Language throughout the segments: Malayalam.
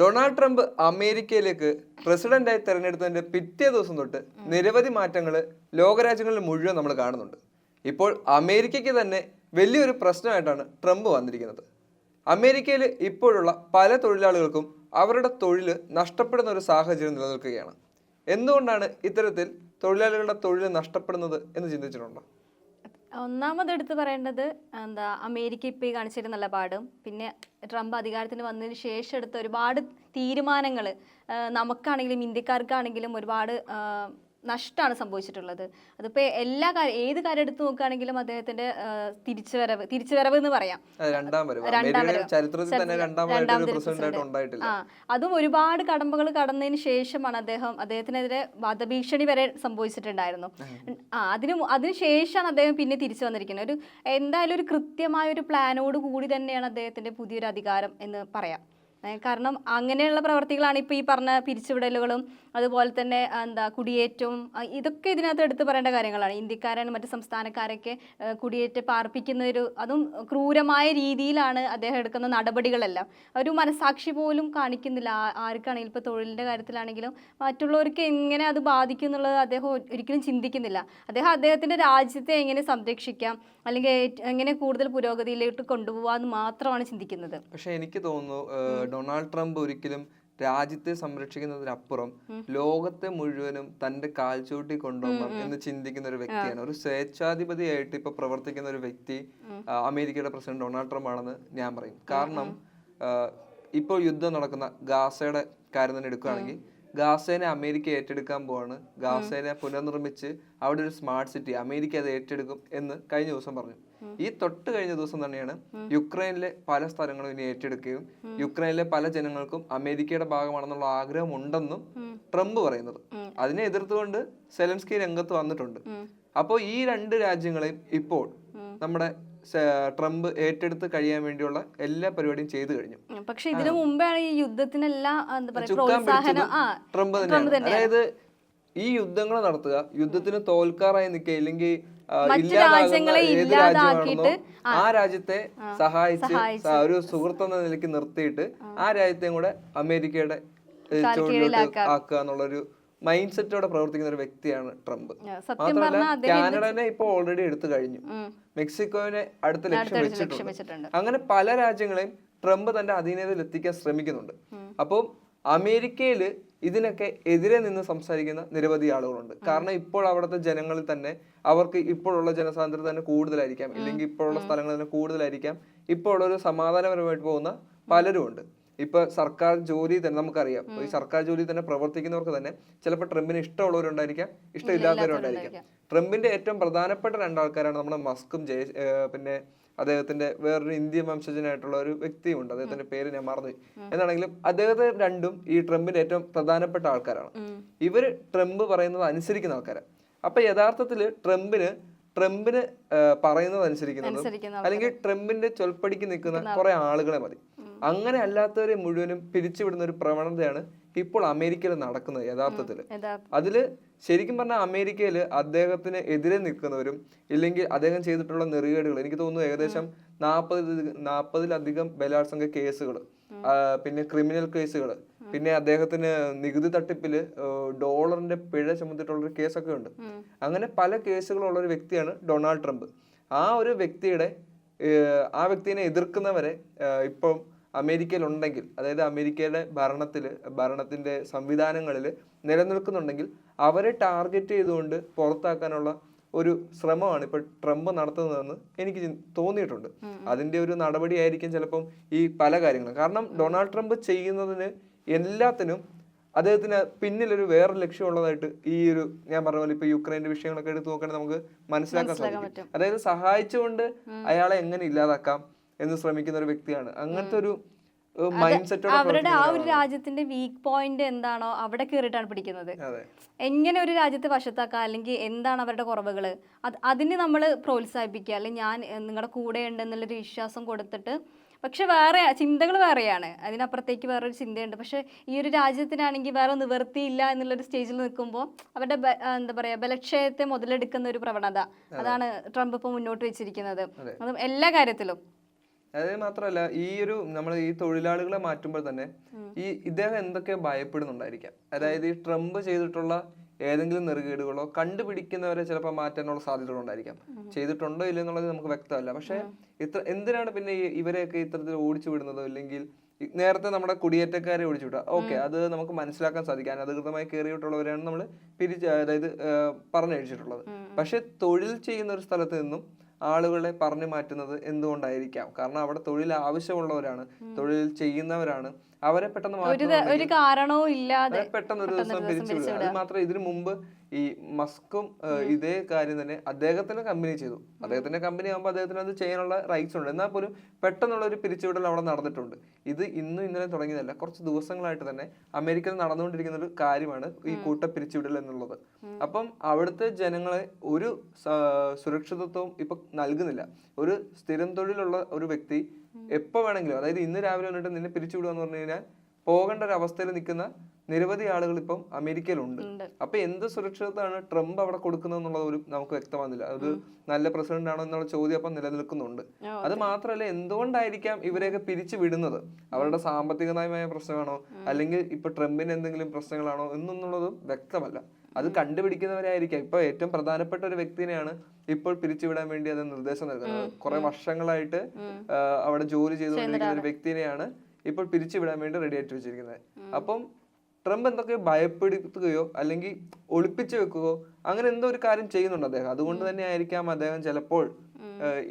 ഡൊണാൾഡ് ട്രംപ് അമേരിക്കയിലേക്ക് പ്രസിഡന്റായി തെരഞ്ഞെടുത്തതിന്റെ പിറ്റേ ദിവസം തൊട്ട് നിരവധി മാറ്റങ്ങൾ ലോകരാജ്യങ്ങളിൽ മുഴുവൻ നമ്മൾ കാണുന്നുണ്ട്. ഇപ്പോൾ അമേരിക്കയ്ക്ക് തന്നെ വലിയൊരു പ്രശ്നമായിട്ടാണ് ട്രംപ് വന്നിരിക്കുന്നത്. അമേരിക്കയിൽ ഇപ്പോഴുള്ള പല തൊഴിലാളികൾക്കും അവരുടെ തൊഴിൽ നഷ്ടപ്പെടുന്ന ഒരു സാഹചര്യം നിലനിൽക്കുകയാണ്. എന്തുകൊണ്ടാണ് ഇത്തരത്തിൽ തൊഴിലാളികളുടെ തൊഴിൽ നഷ്ടപ്പെടുന്നത് എന്ന് ചിന്തിച്ചിട്ടുണ്ടോ? ഒന്നാമത് എടുത്ത് പറയേണ്ടത് എന്താ അമേരിക്ക ഇപ്പോൾ ഈ നല്ല പാടും. പിന്നെ ട്രംപ് അധികാരത്തിന് വന്നതിന് ശേഷം എടുത്ത ഒരുപാട് തീരുമാനങ്ങൾ നമുക്കാണെങ്കിലും ഇന്ത്യക്കാർക്കാണെങ്കിലും ഒരുപാട് നഷ്ടമാണ് സംഭവിച്ചിട്ടുള്ളത്. അതിപ്പോൾ എല്ലാ കാര്യം ഏത് കാര്യം എടുത്ത് നോക്കുകയാണെങ്കിലും അദ്ദേഹത്തിന്റെ തിരിച്ചുവരവ് തിരിച്ചുവരവ് എന്ന് പറയാം. അത് രണ്ടാം ആ അതും ഒരുപാട് കടമ്പകൾ കടന്നതിന് ശേഷമാണ് അദ്ദേഹം അദ്ദേഹത്തിനെതിരെ വധഭീഷണി വരെ സംഭവിച്ചിട്ടുണ്ടായിരുന്നു. ആ അതിന് അതിനുശേഷമാണ് ശേഷമാണ് അദ്ദേഹം പിന്നെ തിരിച്ചു വന്നിരിക്കുന്നത്. ഒരു എന്തായാലും ഒരു കൃത്യമായ ഒരു പ്ലാനോട് കൂടി തന്നെയാണ് അദ്ദേഹത്തിന്റെ പുതിയൊരു അധികാരം എന്ന് പറയാം. കാരണം അങ്ങനെയുള്ള പ്രവർത്തികളാണ് ഇപ്പോൾ ഈ പറഞ്ഞ പിരിച്ചുവിടലുകളും അതുപോലെ തന്നെ എന്താ കുടിയേറ്റവും ഇതൊക്കെ ഇതിനകത്ത് എടുത്തു പറയേണ്ട കാര്യങ്ങളാണ്. ഇന്ത്യക്കാരാണ് മറ്റ് സംസ്ഥാനക്കാരൊക്കെ കുടിയേറ്റ പാർപ്പിക്കുന്ന ഒരു അതും ക്രൂരമായ രീതിയിലാണ് അദ്ദേഹം എടുക്കുന്ന നടപടികളെല്ലാം. ഒരു മനസാക്ഷി പോലും കാണിക്കുന്നില്ല. ആർക്കാണെങ്കിലും ഇപ്പോൾ തൊഴിലിന്റെ കാര്യത്തിലാണെങ്കിലും മറ്റുള്ളവർക്ക് എങ്ങനെ അത് ബാധിക്കും എന്നുള്ളത് അദ്ദേഹം ഒരിക്കലും ചിന്തിക്കുന്നില്ല. അദ്ദേഹം അദ്ദേഹത്തിന്റെ രാജ്യത്തെ എങ്ങനെ സംരക്ഷിക്കാം അല്ലെങ്കിൽ എങ്ങനെ കൂടുതൽ പുരോഗതിയിലേക്ക് കൊണ്ടുപോകാമെന്ന് മാത്രമാണ് ചിന്തിക്കുന്നത്. പക്ഷേ എനിക്ക് തോന്നുന്നു ഡൊണാൾഡ് ട്രംപ് ഒരിക്കലും രാജ്യത്തെ സംരക്ഷിക്കുന്നതിനപ്പുറം ലോകത്തെ മുഴുവനും തന്റെ കാൽച്ചൂട്ടി കൊണ്ടുപോകണം എന്ന് ചിന്തിക്കുന്ന ഒരു വ്യക്തിയാണ്. ഒരു സ്വേച്ഛാധിപതിയായിട്ട് ഇപ്പൊ പ്രവർത്തിക്കുന്ന ഒരു വ്യക്തി അമേരിക്കയുടെ പ്രസിഡന്റ് ഡൊണാൾഡ് ട്രംപ് ആണെന്ന് ഞാൻ പറയും. കാരണം ഇപ്പോൾ യുദ്ധം നടക്കുന്ന ഗാസയുടെ കാര്യം തന്നെ എടുക്കുകയാണെങ്കിൽ ഗാസേനെ അമേരിക്ക ഏറ്റെടുക്കാൻ പോവാണ്. ഗാസേനെ പുനർനിർമ്മിച്ച് അവിടെ ഒരു സ്മാർട്ട് സിറ്റി അമേരിക്ക അത് ഏറ്റെടുക്കും എന്ന് കഴിഞ്ഞ ദിവസം പറഞ്ഞു. ഈ തൊട്ട് കഴിഞ്ഞ ദിവസം തന്നെയാണ് യുക്രൈനിലെ പല സ്ഥലങ്ങളും ഇനി ഏറ്റെടുക്കുകയും യുക്രൈനിലെ പല ജനങ്ങൾക്കും അമേരിക്കയുടെ ഭാഗമാണെന്നുള്ള ആഗ്രഹം ഉണ്ടെന്നും ട്രംപ് പറയുന്നത്. അതിനെ എതിർത്തുകൊണ്ട് സെലൻസ്കി രംഗത്ത് വന്നിട്ടുണ്ട്. അപ്പോൾ ഈ രണ്ട് രാജ്യങ്ങളെയും ഇപ്പോൾ നമ്മുടെ ട്രംപ് ഏറ്റെടുത്ത് കഴിയാൻ വേണ്ടിയുള്ള എല്ലാ പരിപാടിയും ചെയ്തു കഴിഞ്ഞു. പക്ഷേ ഇതിനു മുമ്പാണ് ഈ യുദ്ധത്തിനെല്ലാം ട്രംപ് തന്നെയാണ്. അതായത് ഈ യുദ്ധങ്ങൾ നടത്തുക യുദ്ധത്തിന് തോൽക്കാറായി നിൽക്കുക ഇല്ലെങ്കിൽ ആ, ഏത് രാജ്യമാണെന്നോ രാജ്യത്തെ സഹായിച്ച് ഒരു സുഹൃത്ത് എന്ന നിലയ്ക്ക് നിർത്തിയിട്ട് ആ. രാജ്യത്തെയും കൂടെ അമേരിക്കയുടെ ആക്കുക എന്നുള്ളൊരു മൈൻഡ് സെറ്റോടെ പ്രവർത്തിക്കുന്ന ഒരു വ്യക്തിയാണ് ട്രംപ്. മാത്രമല്ല കാനഡനെ ഇപ്പൊ ഓൾറെഡി എടുത്തു കഴിഞ്ഞു. മെക്സിക്കോനെ അടുത്ത ലക്ഷ്യം വെച്ചിട്ടുണ്ട്. അങ്ങനെ പല രാജ്യങ്ങളെയും ട്രംപ് തന്റെ അധീനതയിൽ എത്തിക്കാൻ ശ്രമിക്കുന്നുണ്ട്. അപ്പോൾ അമേരിക്കയിൽ ഇതിനൊക്കെ എതിരെ നിന്ന് സംസാരിക്കുന്ന നിരവധി ആളുകളുണ്ട്. കാരണം ഇപ്പോൾ അവിടുത്തെ ജനങ്ങളിൽ തന്നെ അവർക്ക് ഇപ്പോഴുള്ള ജനസാന്ദ്രത തന്നെ കൂടുതലായിരിക്കാം. ഇല്ലെങ്കിൽ ഇപ്പോഴുള്ള സ്ഥലങ്ങളിൽ തന്നെ കൂടുതലായിരിക്കാം. ഇപ്പോൾ ഒരു സമാധാനപരമായിട്ട് പോകുന്ന പലരും ഉണ്ട് ഇപ്പൊ സർക്കാർ ജോലി തന്നെ നമുക്കറിയാം. ഈ സർക്കാർ ജോലി തന്നെ പ്രവർത്തിക്കുന്നവർക്ക് തന്നെ ചിലപ്പോൾ ട്രംപിന് ഇഷ്ടമുള്ളവരുണ്ടായിരിക്കാം ഇഷ്ടമില്ലാത്തവരുണ്ടായിരിക്കാം ട്രംപിന്റെ ഏറ്റവും പ്രധാനപ്പെട്ട രണ്ടാൾക്കാരാണ് നമ്മുടെ മസ്കും ജയ പിന്നെ അദ്ദേഹത്തിന്റെ വേറൊരു ഇന്ത്യൻ വംശജനായിട്ടുള്ള ഒരു വ്യക്തിയുണ്ട്. അദ്ദേഹത്തിന്റെ പേര് ഞാൻ മറന്നു എന്നാണെങ്കിലും അദ്ദേഹത്തെ രണ്ടും ഈ ട്രംപിന്റെ ഏറ്റവും പ്രധാനപ്പെട്ട ആൾക്കാരാണ്. ഇവർ ട്രംപ് പറയുന്നത് അനുസരിക്കുന്ന ആൾക്കാരാണ് അപ്പൊ യഥാർത്ഥത്തിൽ ട്രംപിന് ട്രംപിന് പറയുന്നത് അനുസരിക്കുന്നതും അല്ലെങ്കിൽ ട്രംപിന്റെ ചൊൽപ്പടിക്ക് നിൽക്കുന്ന കുറെ ആളുകളെ മതി. അങ്ങനെ അല്ലാത്തവരെ മുഴുവനും പിരിച്ചുവിടുന്ന ഒരു പ്രവണതയാണ് ഇപ്പോൾ അമേരിക്കയിൽ നടക്കുന്നത് യഥാർത്ഥത്തിൽ യഥാർത്ഥ അതിൽ ശരിക്കും പറഞ്ഞാൽ അമേരിക്കയിൽ അദ്ദേഹത്തിന് എതിരെ നിൽക്കുന്നവരും ഇല്ലെങ്കിൽ അദ്ദേഹം ചെയ്തിട്ടുള്ള നെറികേടുകൾ എനിക്ക് തോന്നുന്നു ഏകദേശം നാൽപ്പത് നാൽപ്പതിലധികം ബലാത്സംഗ കേസുകൾ പിന്നെ ക്രിമിനൽ കേസുകൾ പിന്നെ അദ്ദേഹത്തിന് നികുതി തട്ടിപ്പിൽ ഡോളറിന്റെ പിഴ ചുമത്തിട്ടുള്ള ഒരു കേസൊക്കെ ഉണ്ട്. അങ്ങനെ പല കേസുകളുള്ള ഒരു വ്യക്തിയാണ് ഡൊണാൾഡ് ട്രംപ്. ആ ഒരു വ്യക്തിയുടെ ആ വ്യക്തിനെ എതിർക്കുന്നവരെ ഇപ്പം അമേരിക്കയിൽ ഉണ്ടെങ്കിൽ അതായത് അമേരിക്കയുടെ ഭരണത്തിൽ ഭരണത്തിന്റെ സംവിധാനങ്ങളിൽ നിലനിൽക്കുന്നുണ്ടെങ്കിൽ അവരെ ടാർഗറ്റ് ചെയ്തുകൊണ്ട് പുറത്താക്കാനുള്ള ഒരു ശ്രമമാണ് ഇപ്പൊ ട്രംപ് നടത്തുന്നതെന്ന് എനിക്ക് തോന്നിയിട്ടുണ്ട്. അതിന്റെ ഒരു നടപടിയായിരിക്കും ചിലപ്പം ഈ പല കാര്യങ്ങളും. കാരണം ഡൊണാൾഡ് ട്രംപ് ചെയ്യുന്നതിന് എല്ലാത്തിനും അദ്ദേഹത്തിന് പിന്നിലൊരു വേറെ ലക്ഷ്യമുള്ളതായിട്ട് ഈ ഒരു ഞാൻ പറഞ്ഞ പോലെ ഇപ്പൊ യുക്രൈന്റെ വിഷയങ്ങളൊക്കെ എടുത്ത് നോക്കുകയാണെങ്കിൽ നമുക്ക് മനസ്സിലാക്കാൻ സാധിക്കും. അതായത് സഹായിച്ചുകൊണ്ട് അയാളെ എങ്ങനെ ഇല്ലാതാക്കാം എന്ന് ശ്രമിക്കുന്ന ഒരു വ്യക്തിയാണ്. അങ്ങനത്തെ ഒരു അവരുടെ ആ ഒരു രാജ്യത്തിന്റെ വീക്ക് പോയിന്റ് എന്താണോ അവിടെ കയറിയിട്ടാണ് പിടിക്കുന്നത്. എങ്ങനെ ഒരു രാജ്യത്തെ വശത്താക്കാം? അല്ലെങ്കിൽ എന്താണ് അവരുടെ കുറവുകൾ അത് അതിന് നമ്മൾ പ്രോത്സാഹിപ്പിക്കുക. അല്ലെങ്കിൽ ഞാൻ നിങ്ങളുടെ കൂടെ ഉണ്ട് എന്നുള്ളൊരു വിശ്വാസം കൊടുത്തിട്ട് പക്ഷെ വേറെ ചിന്തകൾ വേറെയാണ്. അതിനപ്പുറത്തേക്ക് വേറൊരു ചിന്തയുണ്ട്. പക്ഷെ ഈ ഒരു രാജ്യത്തിനാണെങ്കിൽ വേറെ നിവൃത്തിയില്ല എന്നുള്ളൊരു സ്റ്റേജിൽ നിൽക്കുമ്പോൾ അവരുടെ എന്താ പറയുക ബലക്ഷയത്തെ മുതലെടുക്കുന്ന ഒരു പ്രവണത. അതാണ് ട്രംപ് ഇപ്പോൾ മുന്നോട്ട് വെച്ചിരിക്കുന്നത്. അതും എല്ലാ കാര്യത്തിലും. അത് മാത്രമല്ല ഈ ഒരു നമ്മൾ ഈ തൊഴിലാളികളെ മാറ്റുമ്പോൾ തന്നെ ഈ ഇദ്ദേഹം എന്തൊക്കെ ഭയപ്പെടുന്നുണ്ടായിരിക്കാം? അതായത് ഈ ട്രംപ് ചെയ്തിട്ടുള്ള ഏതെങ്കിലും നെറുകേടുകളോ കണ്ടുപിടിക്കുന്നവരെ ചിലപ്പോൾ മാറ്റാനുള്ള സാധ്യതകളുണ്ടായിരിക്കാം. ചെയ്തിട്ടുണ്ടോ ഇല്ല എന്നുള്ളത് നമുക്ക് വ്യക്തമല്ല. പക്ഷേ ഇത്ര എന്തിനാണ് പിന്നെ ഇവരെയൊക്കെ ഇത്തരത്തിൽ ഓടിച്ചു വിടുന്നത്? അല്ലെങ്കിൽ നേരത്തെ നമ്മുടെ കുടിയേറ്റക്കാരെ ഓടിച്ചു വിടുക. ഓക്കെ അത് നമുക്ക് മനസ്സിലാക്കാൻ സാധിക്കും. അനധികൃതമായി കയറിയിട്ടുള്ളവരെയാണ് നമ്മൾ പിരിച്ച് അതായത് പറഞ്ഞഴിച്ചിട്ടുള്ളത് പക്ഷെ തൊഴിൽ ചെയ്യുന്ന ഒരു സ്ഥലത്ത് നിന്നും ആളുകളെ പറഞ്ഞു മാറ്റുന്നത് എന്തുകൊണ്ടായിരിക്കാം? കാരണം അവിടെ തൊഴിൽ ആവശ്യമുള്ളവരാണ്. തൊഴിൽ ചെയ്യുന്നവരാണ്. അവരെ പെട്ടെന്ന് ഒരു കാരണവും ഇല്ലാതെ പെട്ടെന്ന് ഒരു ദിവസം പിരിച്ചു വിടുക അത് മാത്രം ഇതിനു മുമ്പ് ഈ മസ്കും ഇതേ കാര്യം തന്നെ അദ്ദേഹത്തിന്റെ കമ്പനി ചെയ്തു. അദ്ദേഹത്തിന്റെ കമ്പനി ആകുമ്പോൾ അദ്ദേഹത്തിന് അത് ചെയ്യാനുള്ള റൈറ്റ്സ് ഉണ്ട്. എന്നാൽ പോലും പെട്ടെന്നുള്ള ഒരു പിരിച്ചുവിടൽ അവിടെ നടന്നിട്ടുണ്ട്. ഇത് ഇന്നും ഇന്നലെ തുടങ്ങിയതല്ല. കുറച്ച് ദിവസങ്ങളായിട്ട് തന്നെ അമേരിക്കയിൽ നടന്നുകൊണ്ടിരിക്കുന്ന ഒരു കാര്യമാണ് ഈ കൂട്ട പിരിച്ചുവിടൽ എന്നുള്ളത്. അപ്പം അവിടുത്തെ ജനങ്ങളെ ഒരു സുരക്ഷിതത്വം സുരക്ഷിതത്വവും ഇപ്പൊ നൽകുന്നില്ല. ഒരു സ്ഥിരം തൊഴിലുള്ള ഒരു വ്യക്തി എപ്പോ വേണമെങ്കിലും. അതായത് ഇന്ന് രാവിലെ വന്നിട്ട് നിന്നെ പിരിച്ചുവിടുക പറഞ്ഞു കഴിഞ്ഞാൽ പോകേണ്ട ഒരു അവസ്ഥയിൽ നിൽക്കുന്ന നിരവധി ആളുകൾ ഇപ്പം അമേരിക്കയിലുണ്ട്. അപ്പൊ എന്ത് സുരക്ഷിതത്വമാണ് ട്രംപ് അവിടെ കൊടുക്കുന്നത് എന്നുള്ളത് ഒരു നമുക്ക് വ്യക്തമാകുന്നില്ല. അത് നല്ല പ്രസിഡന്റ് ആണോ എന്നുള്ള ചോദ്യം അപ്പം നിലനിൽക്കുന്നുണ്ട്. അത്. മാത്രമല്ല എന്തുകൊണ്ടായിരിക്കാം ഇവരെയൊക്കെ പിരിച്ചു വിടുന്നത്? അവരുടെ സാമ്പത്തികമായ പ്രശ്നമാണോ? അല്ലെങ്കിൽ ഇപ്പൊ ട്രംപിന് എന്തെങ്കിലും പ്രശ്നങ്ങളാണോ? എന്നൊന്നുള്ളതും വ്യക്തമല്ല. അത് കണ്ടുപിടിക്കുന്നവരായിരിക്കാം ഇപ്പൊ ഏറ്റവും പ്രധാനപ്പെട്ട ഒരു വ്യക്തിനെയാണ് ഇപ്പോൾ പിരിച്ചുവിടാൻ വേണ്ടി അത് നിർദ്ദേശം നൽകുന്നത്. കുറെ വർഷങ്ങളായിട്ട് അവിടെ ജോലി ചെയ്തുകൊണ്ടിരിക്കുന്ന ഒരു വ്യക്തിനെയാണ് ഇപ്പോൾ പിരിച്ചുവിടാൻ വേണ്ടി റെഡി ആയിട്ട് വെച്ചിരിക്കുന്നത്. അപ്പം ട്രംപ് എന്തൊക്കെ ഭയപ്പെടുത്തുകയോ അല്ലെങ്കിൽ ഒളിപ്പിച്ചു വെക്കുകയോ അങ്ങനെ എന്തോ ഒരു കാര്യം ചെയ്യുന്നുണ്ട് അദ്ദേഹം. അതുകൊണ്ട് തന്നെ ആയിരിക്കാം അദ്ദേഹം ചിലപ്പോൾ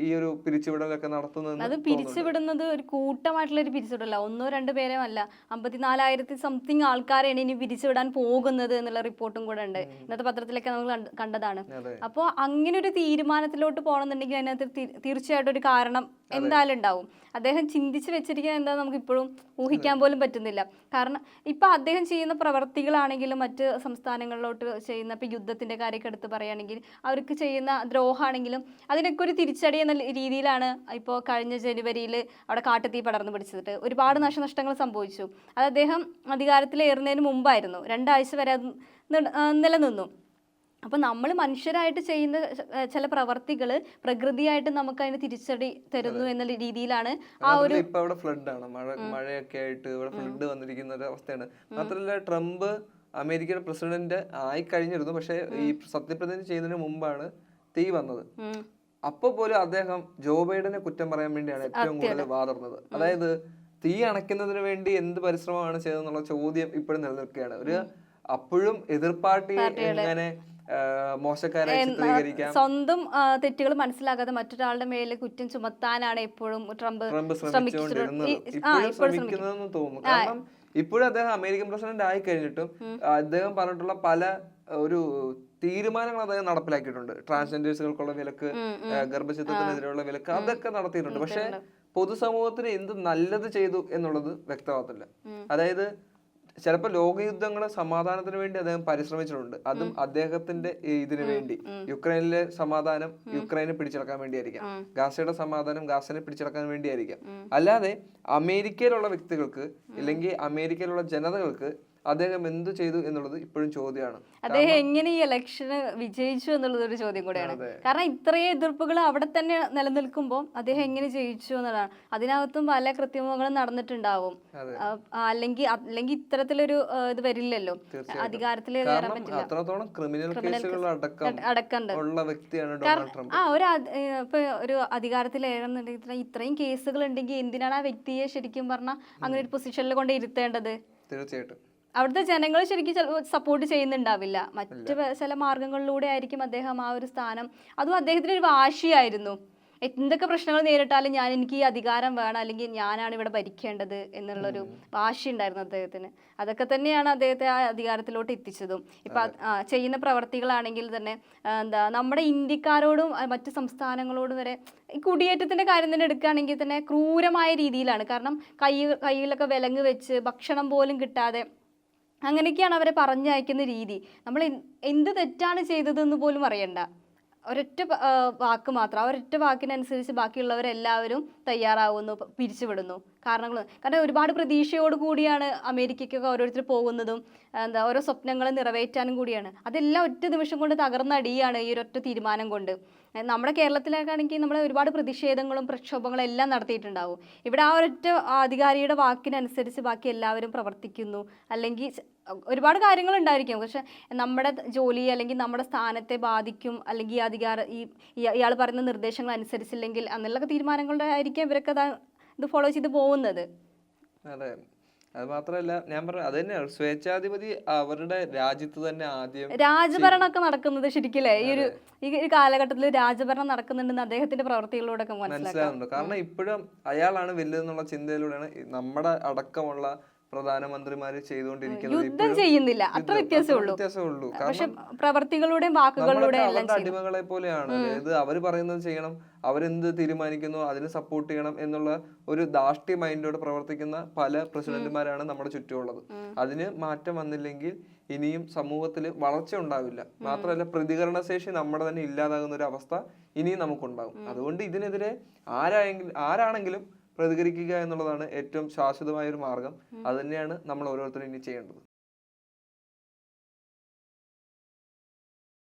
ഈ ഒരു പിരിച്ചുവിടലൊക്കെ നടത്തുന്നത് അത് പിരിച്ചുവിടുന്നത് ഒരു കൂട്ടമായിട്ടുള്ള ഒരു പിരിച്ചുവിടല്ല ഒന്നോ രണ്ടോ പേരോ അല്ല അമ്പത്തിനാലായിരത്തി സംതിങ് ആൾക്കാരെയാണ് ഇനി പിരിച്ചുവിടാൻ പോകുന്നത് എന്നുള്ള റിപ്പോർട്ടും കൂടെ ഉണ്ട്. ഇന്നത്തെ പത്രത്തിലൊക്കെ നമ്മൾ കണ്ടതാണ്. അപ്പോൾ അങ്ങനെ ഒരു തീരുമാനത്തിലോട്ട് പോകണമെന്നുണ്ടെങ്കിൽ അതിനകത്ത് തീർച്ചയായിട്ടും ഒരു കാരണം എന്തായാലും ഉണ്ടാവും. അദ്ദേഹം ചിന്തിച്ചു വെച്ചിരിക്കാൻ എന്താ നമുക്ക് ഇപ്പോഴും ഊഹിക്കാൻ പോലും പറ്റുന്നില്ല. കാരണം ഇപ്പൊ അദ്ദേഹം ചെയ്യുന്ന പ്രവർത്തികളാണെങ്കിലും മറ്റ് സംസ്ഥാനങ്ങളിലോട്ട് ചെയ്യുന്ന ഇപ്പൊ യുദ്ധത്തിന്റെ കാര്യമൊക്കെ എടുത്ത് പറയുകയാണെങ്കിൽ അവർക്ക് ചെയ്യുന്ന ദ്രോഹമാണെങ്കിലും അതിനൊക്കെ ഒരു തിരിച്ചടി എന്ന രീതിയിലാണ് ഇപ്പോൾ കഴിഞ്ഞ ജനുവരിയിൽ അവിടെ കാട്ടുതീ പടർന്നു പിടിച്ചിട്ട് ഒരുപാട് നാശനഷ്ടങ്ങൾ സംഭവിച്ചു. അത് അദ്ദേഹം അധികാരത്തിലേറുന്നതിന് മുമ്പായിരുന്നു. രണ്ടാഴ്ച വരെ അത് നിലനിന്നു. അപ്പോൾ നമ്മൾ മനുഷ്യരായിട്ട് ചെയ്യുന്ന ചില പ്രവർത്തികൾ പ്രകൃതിയായിട്ട് നമുക്ക് അതിന് തിരിച്ചടി തരുന്നു എന്നുള്ള രീതിയിലാണ് ആ ഒരു ഇപ്പൊ ഫ്ലഡ് ആണ് മഴ മഴയൊക്കെ ആയിട്ട് ഇവിടെ ഫ്ലഡ് വന്നിരിക്കുന്ന ഒരു അവസ്ഥയാണ്. മാത്രമല്ല ട്രംപ് അമേരിക്കയുടെ പ്രസിഡന്റ് ആയി കഴിഞ്ഞിരുന്നു. പക്ഷെ ഈ സത്യപ്രതിജ്ഞ ചെയ്യുന്നതിന് മുമ്പാണ് തീ വന്നത്. അപ്പോൾ അപ്പൊ പോലും അദ്ദേഹം ജോ ബൈഡനെ കുറ്റം പറയാൻ വേണ്ടിയാണ് ഏറ്റവും കൂടുതൽ വാദർന്നത് അതായത് തീ അണയ്ക്കുന്നതിന് വേണ്ടി എന്ത് പരിശ്രമമാണ് ചെയ്തതെന്നുള്ള ചോദ്യം ഇപ്പോഴും നിലനിൽക്കുകയാണ്. ഒരു അപ്പോഴും എതിർ പാർട്ടി എങ്ങനെ ആ, മോശക്കാരെ ചിത്രീകരിക്കാം? സ്വന്തം തെറ്റുകൾ മനസ്സിലാക്കാതെ മറ്റൊരാളുടെ മേലെ കുറ്റം ചുമത്താനാണ് എപ്പോഴും ട്രംപ് ശ്രമിക്കുന്നതെന്ന് തോന്നുന്നു. കാരണം ഇപ്പോഴും അദ്ദേഹം അമേരിക്കൻ പ്രസിഡന്റ് ആയി കഴിഞ്ഞിട്ടും അദ്ദേഹം പറഞ്ഞിട്ടുള്ള പല ഒരു തീരുമാനങ്ങൾ അദ്ദേഹം നടപ്പിലാക്കിയിട്ടുണ്ട്. ട്രാൻസ്ജെൻഡേഴ്സുകൾക്കുള്ള വിലക്ക് ഗർഭചിത്രത്തിനെതിരെയുള്ള വിലക്ക് അതൊക്കെ നടത്തിയിട്ടുണ്ട്. പക്ഷെ പൊതുസമൂഹത്തിന് എന്ത് നല്ലത് ചെയ്തു എന്നുള്ളത് വ്യക്തമാകത്തില്ല. അതായത് ചിലപ്പോൾ ലോകയുദ്ധങ്ങളെ സമാധാനത്തിന് വേണ്ടി അദ്ദേഹം പരിശ്രമിച്ചിട്ടുണ്ട്. അതും അദ്ദേഹത്തിന്റെ ഇതിനു വേണ്ടി. യുക്രൈനിലെ സമാധാനം യുക്രൈനെ പിടിച്ചെടുക്കാൻ വേണ്ടിയായിരിക്കാം. ഗാസയുടെ സമാധാനം ഗാസനെ പിടിച്ചെടുക്കാൻ വേണ്ടിയായിരിക്കാം. അല്ലാതെ അമേരിക്കയിലുള്ള വ്യക്തികൾക്ക് അല്ലെങ്കിൽ അമേരിക്കയിലുള്ള ജനതകൾക്ക് അദ്ദേഹം എന്ത് ചെയ്തു എന്നുള്ളത് ഇപ്പോഴും ചോദ്യമാണ്. അദ്ദേഹം എങ്ങനെ ഈ ഇലക്ഷന് വിജയിച്ചു എന്നുള്ളത് ഒരു ചോദ്യം കൂടെയാണ്. കാരണം ഇത്രയും എതിർപ്പുകൾ അവിടെ തന്നെ നിലനിൽക്കുമ്പോൾ അദ്ദേഹം എങ്ങനെ ജയിച്ചു എന്നുള്ളതാണ്. അതിനകത്തും പല കൃത്രിമങ്ങളും നടന്നിട്ടുണ്ടാവും. അല്ലെങ്കിൽ അല്ലെങ്കിൽ ഇത്തരത്തിലൊരു ഇത് വരില്ലല്ലോ. അധികാരത്തിൽ കയറാൻ പറ്റില്ല. അത്രത്തോളം ക്രിമിനൽ കേസുകൾ അടക്കം ഉള്ള വ്യക്തിയാണ് ഡൊണാൾഡ് ട്രംപ്. ആ ഒരു ഇപ്പൊ ഒരു അധികാരത്തിലേറുന്നുണ്ടെങ്കിൽ ഇത്രയും കേസുകൾ ഉണ്ടെങ്കിൽ എന്തിനാണ് ആ വ്യക്തിയെ ശരിക്കും പറഞ്ഞാൽ അങ്ങനെ ഒരു പൊസിഷനിൽ കൊണ്ട് ഇരുത്തേണ്ടത്? തീർച്ചയായിട്ടും. അവിടുത്തെ ജനങ്ങൾ ശരിക്കും സപ്പോർട്ട് ചെയ്യുന്നുണ്ടാവില്ല. മറ്റു ചില മാർഗങ്ങളിലൂടെ ആയിരിക്കും അദ്ദേഹം ആ ഒരു സ്ഥാനം. അതും അദ്ദേഹത്തിന് ഒരു വാശിയായിരുന്നു. എന്തൊക്കെ പ്രശ്നങ്ങൾ നേരിട്ടാലും ഞാൻ എനിക്ക് ഈ അധികാരം വേണം അല്ലെങ്കിൽ ഞാനാണ് ഇവിടെ ഭരിക്കേണ്ടത് എന്നുള്ളൊരു വാശി ഉണ്ടായിരുന്നു അദ്ദേഹത്തിന്. അതൊക്കെ തന്നെയാണ് അദ്ദേഹത്തെ ആ അധികാരത്തിലോട്ട് എത്തിച്ചതും. ഇപ്പൊ ചെയ്യുന്ന പ്രവർത്തികളാണെങ്കിൽ തന്നെ എന്താ നമ്മുടെ ഇന്ത്യക്കാരോടും മറ്റു മറ്റ് സംസ്ഥാനങ്ങളോടും വരെ ഈ കുടിയേറ്റത്തിന്റെ കാര്യം തന്നെ എടുക്കുകയാണെങ്കിൽ തന്നെ ക്രൂരമായ രീതിയിലാണ്. കാരണം കൈ കയ്യിലൊക്കെ വിലങ്ങ് വെച്ച് ഭക്ഷണം പോലും കിട്ടാതെ അങ്ങനെയൊക്കെയാണ് അവരെ പറഞ്ഞയക്കുന്ന രീതി. നമ്മൾ എന്ത് തെറ്റാണ് ചെയ്തതെന്ന് പോലും അറിയണ്ട. ഒരൊറ്റ വാക്ക് മാത്രം. ആ ഒരൊറ്റ വാക്കിനനുസരിച്ച് ബാക്കിയുള്ളവരെല്ലാവരും തയ്യാറാവുന്നു പിരിച്ചുവിടുന്നു. കാരണങ്ങൾ കാരണം ഒരുപാട് പ്രതീക്ഷയോട് കൂടിയാണ് അമേരിക്കയ്ക്കൊക്കെ ഓരോരുത്തർ പോകുന്നതും എന്താ ഓരോ സ്വപ്നങ്ങൾ നിറവേറ്റാനും കൂടിയാണ്. അതെല്ലാം ഒറ്റ നിമിഷം കൊണ്ട് തകർന്നടിയാണ് ഈ ഒരൊറ്റ തീരുമാനം കൊണ്ട്. നമ്മുടെ കേരളത്തിലേക്കാണെങ്കിൽ നമ്മൾ ഒരുപാട് പ്രതിഷേധങ്ങളും പ്രക്ഷോഭങ്ങളും എല്ലാം നടത്തിയിട്ടുണ്ടാവും. ഇവിടെ ആ ഒരൊറ്റ അധികാരിയുടെ വാക്കിനനുസരിച്ച് ബാക്കി എല്ലാവരും പ്രവർത്തിക്കുന്നു. അല്ലെങ്കിൽ ഒരുപാട് കാര്യങ്ങൾ ഉണ്ടായിരിക്കും പക്ഷെ നമ്മുടെ ജോലി അല്ലെങ്കിൽ നമ്മുടെ സ്ഥാനത്തെ ബാധിക്കും. അല്ലെങ്കിൽ അധികാര ഈ ഇയാൾ പറയുന്ന നിർദ്ദേശങ്ങൾ അനുസരിച്ചില്ലെങ്കിൽ അന്നുള്ള തീരുമാനങ്ങളുടെ ആയിരിക്കും ഇവരൊക്കെ ഇത് ഫോളോ ചെയ്ത് പോകുന്നത്. അതെ. അത് മാത്രമല്ല ഞാൻ പറഞ്ഞ അത് തന്നെയാണ് സ്വേച്ഛാധിപതി അവരുടെ രാജ്യത്ത് തന്നെ ആദ്യം രാജഭരണമൊക്കെ നടക്കുന്നത് ശരിക്കില്ലേ ഈ ഒരു ഈ ഒരു കാലഘട്ടത്തിൽ രാജഭരണം നടക്കുന്നുണ്ടെന്ന് അദ്ദേഹത്തിന്റെ പ്രവർത്തികളിലൂടെ മനസ്സിലാവുന്നുണ്ട്. കാരണം ഇപ്പോഴും അയാളാണ് വലുതെന്നുള്ള ചിന്തയിലൂടെയാണ് നമ്മുടെ അടക്കമുള്ള പ്രധാനമന്ത്രിമാര് ചെയ്തുകൊണ്ടിരിക്കുന്നത് യുദ്ധം ചെയ്യുന്നില്ല. അത്ര വ്യത്യാസമുള്ളൂ വ്യത്യാസമേ പക്ഷെ പ്രവർത്തികളുടെയും വാക്കുകളുടെയും അവരുടെ അടിമകളെ പോലെയാണ്. അതായത് അവർ പറയുന്നത് ചെയ്യണം അവരെന്ത് തീരുമാനിക്കുന്നു അതിന് സപ്പോർട്ട് ചെയ്യണം എന്നുള്ള ഒരു ദാഷ്ട്യ മൈൻഡോട് പ്രവർത്തിക്കുന്ന പല പ്രസിഡന്റുമാരാണ് നമ്മുടെ ചുറ്റുമുള്ളത്. അതിന് മാറ്റം വന്നില്ലെങ്കിൽ ഇനിയും സമൂഹത്തിൽ വളർച്ച ഉണ്ടാവില്ല. മാത്രമല്ല പ്രതികരണ ശേഷി നമ്മുടെ തന്നെ ഇല്ലാതാകുന്ന ഒരു അവസ്ഥ ഇനിയും നമുക്കുണ്ടാകും. അതുകൊണ്ട് ഇതിനെതിരെ ആരായെങ്കിലും ആരാണെങ്കിലും പ്രതികരിക്കുക എന്നുള്ളതാണ് ഏറ്റവും ശാശ്വതമായ ഒരു മാർഗം അത് തന്നെയാണ് നമ്മൾ ഓരോരുത്തരും ഇനി ചെയ്യേണ്ടത്.